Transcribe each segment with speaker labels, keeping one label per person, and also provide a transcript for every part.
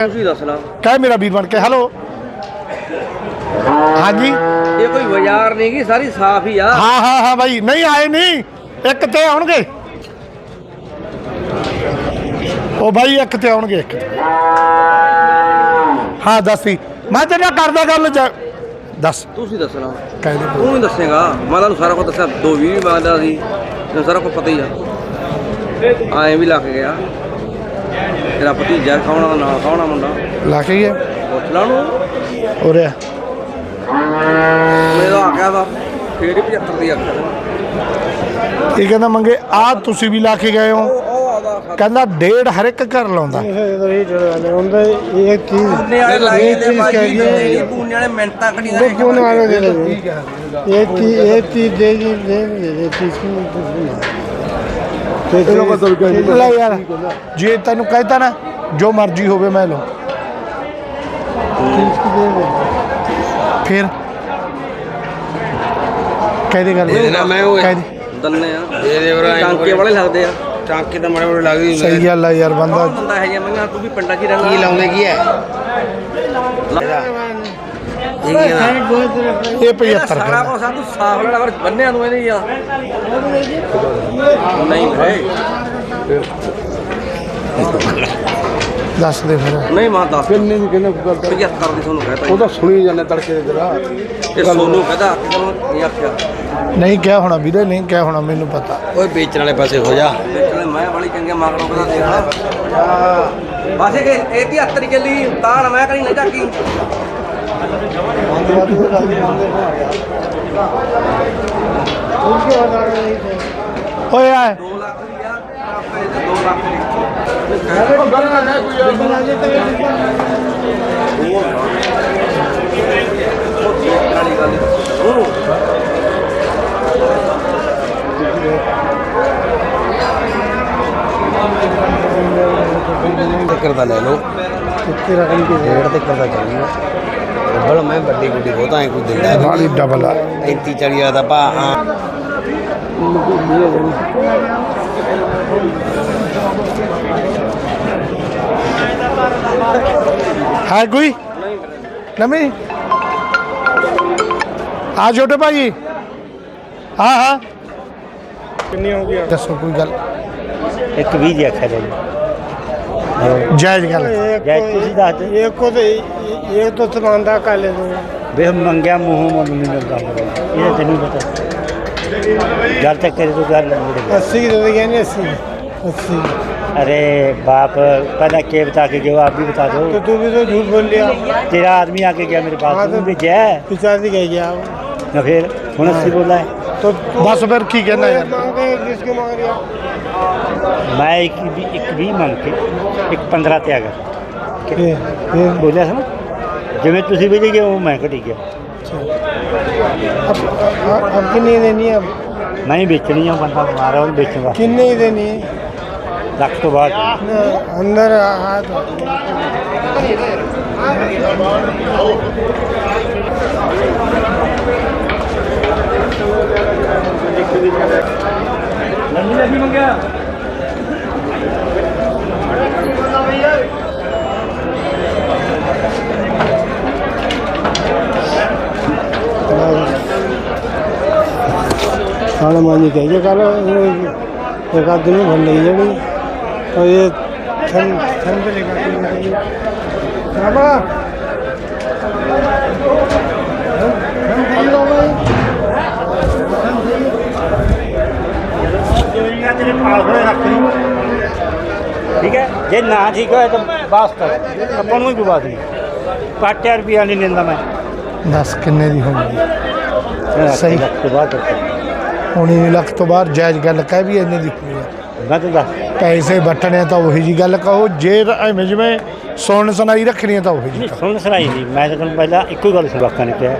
Speaker 1: ਤੁਸੀਂ ਦੱਸ ਲਾ।
Speaker 2: ਕਹਿ ਮੇਰਾ ਵੀਰ ਬਣ ਕੇ ਹੈਲੋ ਹਾਂਜੀ।
Speaker 1: ਇਹ ਕੋਈ ਬਾਜ਼ਾਰ ਨਹੀਂ ਗੀ ਸਾਰੀ ਸਾਫ਼ ਹੀ ਆ।
Speaker 2: ਹਾਂ ਹਾਂ ਹਾਂ ਬਾਈ ਨਹੀਂ ਆਏ ਨਹੀਂ ਇੱਕ ਤੇ ਆਉਣਗੇ। ਉਹ ਬਾਈ ਇੱਕ ਤੇ ਆਉਣਗੇ ਇੱਕ। ਤੇ। ਹਾਂ ਦੱਸੀ ਮੈਂ ਤੇਰੇ ਨਾਲ ਕਰਦਾ ਗੱਲ ਜਾ- ਦੱਸ।
Speaker 1: ਤੁਸੀਂ ਦੱਸਣਾ
Speaker 2: ਕਹਿ ਦੇ।
Speaker 1: ਤੂੰ ਹੀ ਦੱਸੇਗਾ। ਮੈਂ ਤੁਹਾਨੂੰ ਸਾਰਾ ਕੁਝ ਦੱਸਿਆ ਦੋ ਵੀ ਵੀ ਮੰਗਦਾ ਸੀ ਤੈਨੂੰ ਸਾਰਾ ਕੁਝ ਪਤਾ ਹੀ ਆ। ਐਂ ਵੀ ਲੱਗ ਗਿਆ। ਤੇਰਾ ਭਤੀਜਾ ਖਾਉਣਾ ਨਾ ਖਾਉਣਾ ਮੁੰਡਾ?
Speaker 2: ਲਾ ਗਿਆ।
Speaker 1: ਪੁੱਛ ਨੂੰ?
Speaker 2: ਹੋ ਰਿਹਾ।
Speaker 1: ਮੇਰਾ ਆ ਗਿਆ ਵਾ। ਫੇਰ ਹੀ 75 ਦੀ ਆਖਿਆ
Speaker 2: ਇਹ ਕਹਿੰਦਾ ਮੰਗੇ ਆ ਤੁਸੀਂ ਵੀ ਲਾ ਕੇ ਗਏ ਹੋ? ਕਹਿੰਦਾ ਡੇਢ ਹਰ ਇੱਕ ਘਰ ਲਾਉਂਦਾ।
Speaker 3: ਹੁੰਦਾ
Speaker 1: ਇਹ ਚੀਜ਼ ਇਹ
Speaker 3: ਚੀਜ਼
Speaker 1: ਕਹਿੰਦੇ
Speaker 3: ਪੂਨਿਆਂ
Speaker 1: ਨੇ
Speaker 3: ਮਿੰਟਾਂ ਕੜੀਆਂ
Speaker 1: ਉਹ ਪੂਨੇ ਵਾਲੇ
Speaker 3: ਦੇ ਇਹ ਚੀਜ਼ ਇਹ ਚੀਜ਼ ਦੇ ਦੇ ਇਹ ਚੀਜ਼ ਨੂੰ ਇਹ ਲੋਕਾਂ ਤੋਂ ਵੀ ਕਹਿੰਦੇ
Speaker 2: ਲੈ ਯਾਰ ਜੇ ਤੈਨੂੰ ਕਹਿਤਾ ਨਾ ਜੋ ਮਰਜ਼ੀ ਹੋਵੇ ਮੈਂ ਲਓ ਫਿਰ? ਕਾਹਦੀ ਗੱਲ।
Speaker 4: ਇਹਦੇ ਨਾਲ ਮੈਂ ਉਹ
Speaker 2: ਕਾਹਦੀ
Speaker 1: ਦੰਨੇ ਆ।
Speaker 4: ਇਹਦੇ ਵਰਾ
Speaker 1: ਟਾਂਕੇ ਵਾਲੇ ਲੱਗਦੇ ਆ।
Speaker 4: ਟਾਂਕੇ ਤਾਂ ਮਾੜੇ ਮਾੜੇ ਲੱਗਦੇ ਹੁੰਦੇ
Speaker 2: ਸਹੀ ਗੱਲ ਆ ਯਾਰ ਬੰਦਾ
Speaker 1: ਬੰਦਾ ਹੈ ਜਾਂ ਮੈਂ ਤੂੰ ਵੀ ਪਿੰਡਾਂ 'ਚ ਰਹਿਣਾ।
Speaker 4: ਕੀ ਲਾਉਂਦੇ ਕੀ ਹੈ? ਇਹ ਕੀ ਹੈ
Speaker 2: ਇਹ 75
Speaker 1: ਸਾਰਾ
Speaker 2: ਕਹਿੰਦਾ
Speaker 1: ਕੁਝ ਤੂੰ ਸਾਫ਼ ਲੈਣਾ ਪਰ ਬੰਨਿਆ ਨੂੰ ਇਹਨੇ ਹੀ ਆ। ਨਹੀਂ ਭਾਈ।
Speaker 2: ਦੱਸ ਦੇ ਫਿਰ।
Speaker 1: ਨਹੀਂ ਮਾਂ ਦੱਸ
Speaker 4: ਕਿੰਨੇ ਦੀ ਕਿੰਨੇ ਕੁ ਕਰਦਾ?
Speaker 1: 75 ਦੀ ਤੁਹਾਨੂੰ ਕਹਿਤਾ
Speaker 4: ਉਹ ਤਾਂ ਸੁਣੀ ਜਾਂਦੇ ਤੜਕੇ ਦੇ ਜਰਾ।
Speaker 1: ਇਹ ਸੋਨੂੰ ਕਹਦਾ ਨਹੀਂ ਆਖਿਆ।
Speaker 2: ਨਹੀਂ ਕਿਹਾ ਹੋਣਾ ਵੀਰੇ ਨਹੀਂ ਕਿਹਾ ਹੋਣਾ ਮੈਨੂੰ ਪਤਾ।
Speaker 4: ਓਏ ਵੇਚਣ ਵਾਲੇ ਪਾਸੇ ਹੋ ਜਾ।
Speaker 1: ਦੇਖਲੇ ਮੈਂ ਵਾਲੀ ਚੰਗੇ ਮਾਗਰੋਂ ਕਹਦਾ ਦੇਖ ਲਾ। ਬਸ ਇਹ ਕਿ ਇਹ 73 ਚੱਲੀ ਤਾਂ ਮੈਂ ਕਰੀ ਨਾ ਝਾਕੀ
Speaker 2: ਓਏ ਆ।
Speaker 1: 2 ਲੱਖ ਦੀ ਆ ਆਪੇ 2 ਲੱਖ ਦੀ ਵਾਲੀ
Speaker 4: ਡੇਢ ਤੇ ਕਰਦਾ ਚੱਲੂਗਾ ਡਬਲ ਮੈਂ ਵੱਡੀ ਗੁੱਡੀ ਬਹੁਤਾ ਐ ਕੋਈ ਦਿੰਦਾ
Speaker 2: ਬਾਲੀ ਡਬਲ ਆ।
Speaker 4: 35 40 ਵਾਲਾ ਭਾ ਆ
Speaker 2: ਹੈ ਕੋਈ? ਨਮੀ ਆ ਛੋਟੇ ਭਾਈ। ਹਾਂ ਹਾਂ।
Speaker 3: ਕਿੰਨੀ ਹੋ ਗਈ
Speaker 2: ਦੱਸੋ ਕੋਈ ਗੱਲ।
Speaker 5: ਇੱਕ ਵੀ ਜੀ ਆਖਿਆ ਜੀ
Speaker 2: ਜਾਇਜ਼ ਗੱਲ
Speaker 3: एक
Speaker 5: ਜੈ ਤੁਸੀਂ ਦੱਸ
Speaker 3: को
Speaker 5: ਦੇ
Speaker 3: एक को तो एक तो समानता कर ले दो
Speaker 5: ਵੇ ਮੰਗਿਆ ਮੂੰਹ ਮੁੱਲ ਨਹੀਂ ਮਿਲਦਾ ਇਹ ਤੈਨੂੰ ਪਤਾ ਜਦ ਤੱਕ ਕਰੇ तो ਗੱਲ नहीं
Speaker 3: अस्सी की दे देंगे नहीं अस्सी अस्सी
Speaker 5: अरे बाप पहले के बता के गए आप भी बता दो
Speaker 3: तो तू भी तो झूठ बोल लिया
Speaker 5: तेरा आदमी आके गया मेरे पास
Speaker 3: हाँ,
Speaker 5: तुम
Speaker 3: तो-
Speaker 5: भी जय
Speaker 3: पिछाड़ी कह गया
Speaker 5: ना फिर हूँ अस्सी बोला है
Speaker 3: तो
Speaker 2: ਦੱਸ ਫਿਰ ਕੀ ਕਹਿੰਦਾ ਯਾਰ
Speaker 3: मांगते हैं किसको मांग रहा
Speaker 5: मैं एक भी एक भी मन के एक पंद्रह
Speaker 3: त्याग
Speaker 5: बोलिया सर जिम्मे तुम बिजली गए मैं घटी गया। नहीं बेचनी है बंदा हमारा उन
Speaker 3: बेचने का देनी है?
Speaker 5: तो बाद।
Speaker 3: अंदर खाना मानी कहिए कल एक आध दिन में भर लगी जानी और ये ठंड ठंड पे लेकर के
Speaker 5: ਜੇ ਨਾ ਠੀਕ ਹੋਇਆ ਤਾਂ ਬਸ ਕਰ। ਆਪਾਂ ਨੂੰ ਹੀ ਕੋਈ ਬਾਤ ਨਹੀਂ 5000 ਰੁਪਇਆ ਨਹੀਂ ਮੈਂ।
Speaker 2: ਦੱਸ ਕਿੰਨੇ ਦੀ ਹੋਣੀ
Speaker 5: ਸਹੀ। ਤੋਂ ਬਾਅਦ
Speaker 2: ਹੁਣੀ ਲੱਖ ਤੋਂ ਬਾਅਦ ਜਾਇਜ਼ ਗੱਲ ਕਹਿ ਵੀ ਇੰਨੇ ਦੀ
Speaker 5: ਹੋਣੀ ਮੈਂ ਤਾਂ
Speaker 2: ਪੈਸੇ ਵਟਣੇ ਤਾਂ ਉਹੀ ਜੀ ਗੱਲ ਕਹੋ। ਜੇ ਤਾਂ ਐਵੇਂ ਜਿਵੇਂ ਸੁਣ ਸੁਣਾਈ ਰੱਖਣੀ ਹੈ ਤਾਂ ਉਹੀ ਜੀ
Speaker 5: ਸੁਣ ਸੁਣਾਈ ਨਹੀਂ। ਮੈਂ ਤਾਂ ਪਹਿਲਾਂ ਇੱਕੋ ਗੱਲ ਸੁਣਾਕਾਂ ਨੇ ਕਿਹਾ।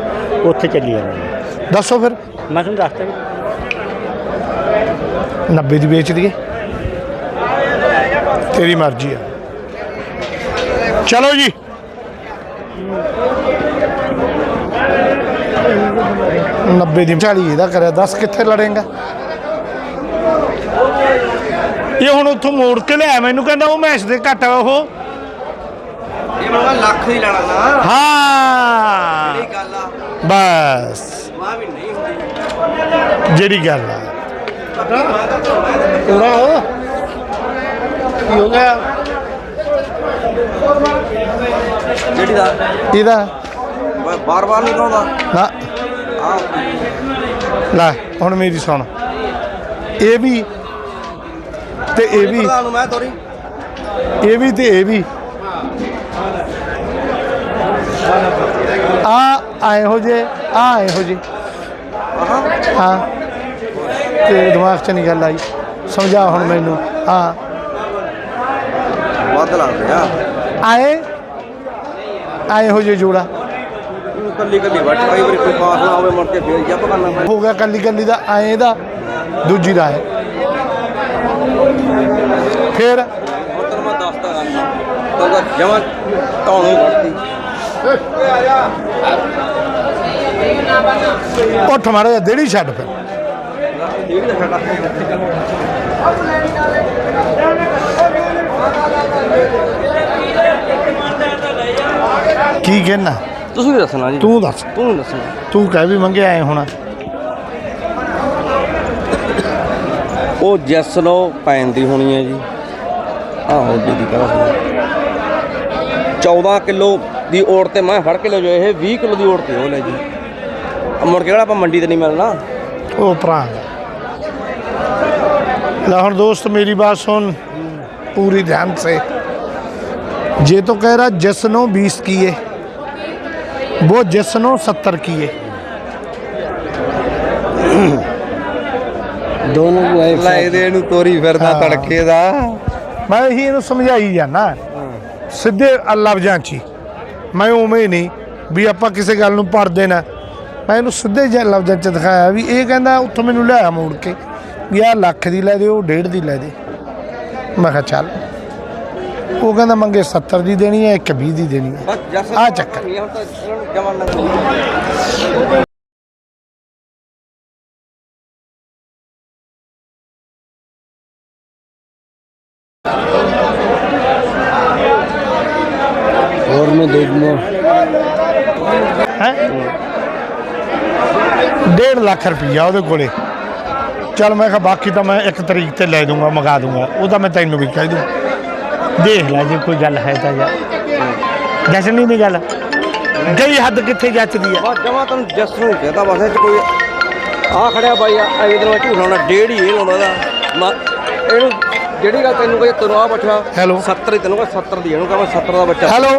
Speaker 5: ਉੱਥੇ ਚੱਲੀ ਜਾਂਦੀ
Speaker 2: ਦੱਸੋ ਫਿਰ।
Speaker 5: ਮੈਂ ਤੁਹਾਨੂੰ ਦੱਸਦਾ
Speaker 2: 90 ਦੀ ਵੇਚ ਦਈਏ। ਤੇਰੀ ਮਰਜ਼ੀ ਆ। ਚਲੋ ਜੀ। ਨੱਬੇ ਦੀ 40 ਇਹਦਾ ਕਰਿਆ 10 ਕਿੱਥੇ ਲੜੇਗਾ? ਇਹ ਹੁਣ ਉੱਥੋਂ ਮੋੜ ਕੇ ਲਿਆ ਮੈਨੂੰ ਕਹਿੰਦਾ ਉਹ ਮੈਚ ਦੇ ਘੱਟ ਆ ਉਹ।
Speaker 1: ਮੈਂ ਲੱਖ ਦੀ ਲੈਣਾ ਨਾ।
Speaker 2: ਹਾਂ।
Speaker 1: ਇਹ ਗੱਲ ਆ।
Speaker 2: ਬਸ।
Speaker 1: ਮਾਂ ਵੀ ਨਹੀਂ ਹੁੰਦੀ।
Speaker 2: ਜਿਹੜੀ ਗੱਲ ਆ।
Speaker 3: ਪੂਰਾ ਹੋ। ਕੀ ਹੋ ਗਿਆ
Speaker 1: ਜਿਹੜੀ ਦਾ
Speaker 2: ਇਹਦਾ
Speaker 1: ਬਾਰ ਬਾਰ ਨਹੀਂ ਕਹਾਉਂਦਾ
Speaker 2: ਨਾ।
Speaker 1: ਆ
Speaker 2: ਲੈ ਹੁਣ ਮੇਰੀ ਸੁਣ। ਇਹ ਵੀ ਤੇ ਇਹ ਵੀ
Speaker 1: ਪ੍ਰਧਾਨ ਨੂੰ ਮੈਂ ਤੋਰੀ।
Speaker 2: ਇਹ ਵੀ ਤੇ ਇਹ ਵੀ। ਆ ਆਏ ਹੋ ਜੇ ਆ ਆਏ ਹੋ ਜੇ ਹਾਂ। ਤੇ ਦਿਮਾਗ 'ਚ ਨਹੀਂ ਗੱਲ ਆਈ। ਸਮਝਾ ਹੁਣ ਮੈਨੂੰ। ਹਾਂ।
Speaker 1: ਵੱਧ ਲੱਗ ਰਿਹਾ।
Speaker 2: ਆਏ? ਆਏ ਹੋ ਜੇ ਜੋੜਾ।
Speaker 1: ਕੱਲੀ ਕੱਲੀ ਵੱਟ ਕਈ ਵਾਰੀ ਕੋਈ ਪਾਸ ਨਾ ਹੋਵੇ ਮੁੜ ਕੇ ਫੇਰ ਜੱਪ ਕਰਨਾ ਪੈਂਦਾ।
Speaker 2: ਹੋ ਗਿਆ ਕੱਲੀ ਕੱਲੀ ਦਾ ਆਏ ਦਾ ਦੂਜੀ ਦਾ ਹੈ ਫਿਰ?
Speaker 1: ਤੈਨੂੰ ਮੈਂ ਦੱਸਦਾ ਗੱਲ। ਤਾਂ ਜਮਾ ਟਾਉਣੀ ਵੜਤੀ
Speaker 2: ਉੱਠ ਦੇੜੀ ਛੱਡ ਫਿਰ। ਕੀ ਕਹਿਣਾ?
Speaker 1: ਤੁਸੀਂ ਦੱਸਣਾ ਜੀ।
Speaker 2: ਤੂੰ ਦੱਸ।
Speaker 1: ਤੂੰ ਦੱਸਣਾ।
Speaker 2: ਤੂੰ ਕਹਿ ਵੀ ਮੰਗਿਆ ਆਏ ਹੋਣਾ।
Speaker 1: ਉਹ ਜੈਸ ਲੋ ਪੈਂਦੀ ਹੋਣੀ ਹੈ ਜੀ। ਆਹੋ ਜੀ ਦੀ ਕਰਾ 14 ਕਿਲੋ ਦੀ ਔੜ ਤੇ ਮੈਂ ਫੜ ਕੇ ਲੈ ਜੋ ਇਹ 20 ਕਿਲੋ ਦੀ ਔੜ ਤੇ ਹੋ ਲੈ ਜੀ ਮੁੜ ਕੇ ਆਪਾਂ ਮੰਡੀ ਤੇ ਨਹੀਂ ਮਿਲਣਾ?
Speaker 2: ਉਹ ਭਰਾ। ਲੈ ਹੁਣ ਦੋਸਤ ਮੇਰੀ ਬਾਤ ਸੁਣ। ਪੂਰੀ ਧਿਆਨ ਸੇ। ये तो कह रहा जसनो बीस किए वो जसनो सत्तर किए
Speaker 3: ਦੋਨੋਂ ਨੂੰ ਐ
Speaker 1: ਲੈ ਇਹਦੇ ਨੂੰ ਤੋਰੀ ਫਿਰਦਾ
Speaker 2: ਹਾਂ।
Speaker 1: ਤੜਕੇ ਦਾ
Speaker 2: ਮੈਂ ਇਹੀ ਇਹਨੂੰ ਸਮਝਾਈ ਜਾਣਾ ਸਿੱਧੇ ਲਫ਼ਜ਼ਾਂ 'ਚ ਹੀ ਮੈਂ ਉਵੇਂ ਨਹੀਂ ਵੀ ਆਪਾਂ ਕਿਸੇ ਗੱਲ ਨੂੰ ਪੜ ਦੇਣਾ ਮੈਂ ਇਹਨੂੰ ਸਿੱਧੇ ਜਿਹੇ ਲਫ਼ਜ਼ਾਂ 'ਚ ਦਿਖਾਇਆ ਵੀ ਇਹ ਕਹਿੰਦਾ ਉੱਥੋਂ ਮੈਨੂੰ ਲਿਆਇਆ ਮੋੜ ਕੇ ਵੀ ਆਹ ਲੱਖ ਦੀ ਲੈ ਦੇ ਉਹ ਡੇਢ ਦੀ ਲੈ ਦੇ ਮੈਂ ਕਿਹਾ ਚੱਲ ਉਹ ਕਹਿੰਦਾ ਮੰਗੇ 70 ਦੀ ਦੇਣੀ ਹੈ ਇੱਕ 20 ਦੀ ਦੇਣੀ ਹੈ। ਆ ਚੱਕਰ।
Speaker 1: ਹੁਣ ਤਾਂ ਇਹਨਾਂ ਨੂੰ ਜਮਾਂ ਨਾ
Speaker 3: ਹੋਰ ਮੈਂ ਦੇ ਦੂੰਗਾ
Speaker 2: ਹੈ? ਡੇਢ ਲੱਖ ਰੁਪਈਆ ਉਹਦੇ ਕੋਲੇ। ਚੱਲ ਮੈਂ ਕਿਹਾ ਬਾਕੀ ਤਾਂ ਮੈਂ ਇੱਕ ਤਰੀਕ ਤੇ ਲੈ ਦੂੰਗਾ ਮੰਗਾ ਦੂੰਗਾ ਉਹ ਤਾਂ ਮੈਂ ਤੈਨੂੰ ਵੀ ਕਹਿ ਦੂੰ। ਦੇਖ ਲੈ ਜੇ ਕੋਈ ਗੱਲ ਹੈ ਤਾਂ ਜਾ। ਜਸ਼ਨ ਨਹੀਂ ਗੱਲ। ਗਈ ਹੱਦ ਕਿੱਥੇ ਜੱਚਦੀ ਆ?
Speaker 1: ਬਸ ਜਮਾ ਤੈਨੂੰ ਜਸ ਨੂੰ ਕਹਤਾ ਬਸ ਇਹ 'ਚ ਕੋਈ ਆ ਖੜਿਆ ਬਾਈ ਆ ਇਹ ਦਿਨ ਮੈਂ ਝੂਠ ਲਾਉਣਾ ਡੇਢ ਹੀ ਇਹ ਲਾਉਂਦਾ ਦਾ ਇਹਨੂੰ ਜਿਹੜੀ ਗੱਲ ਤੈਨੂੰ ਕਹੇ ਤੈਨੂੰ ਆ ਬੱਚਾ
Speaker 2: Hello.
Speaker 1: 70 ਹੀ ਤੈਨੂੰ ਕਹ 70 ਦੀ ਇਹਨੂੰ ਕਹਾਂ 70 ਦਾ ਬੱਚਾ।
Speaker 2: ਹੈਲੋ।